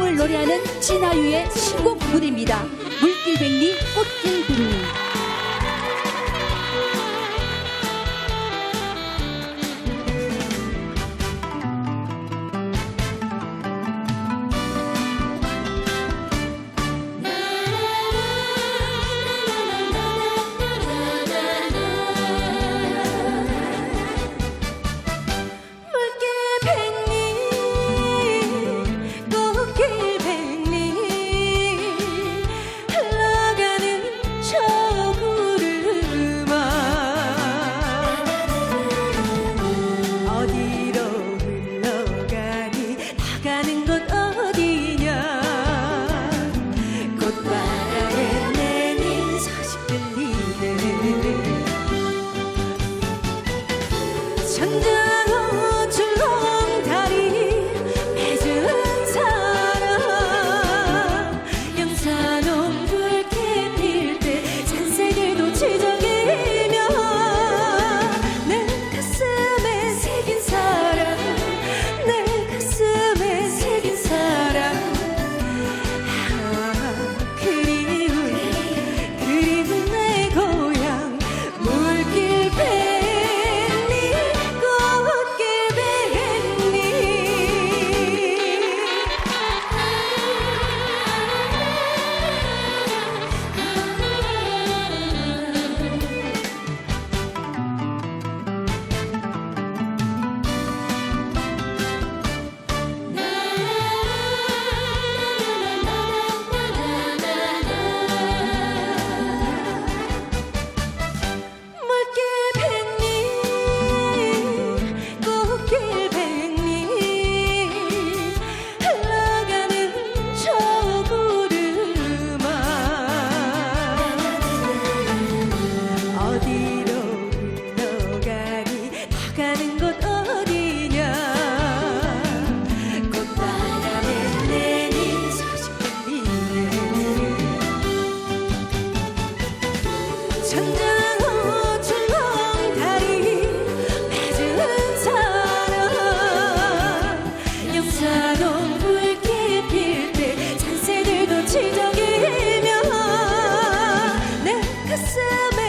고음을 노래하는 진아유의 신곡 무대입니다. 물길백리 꽃길백리 천둥 자동불 깊일 때 산새들도 지저귀며 내 가슴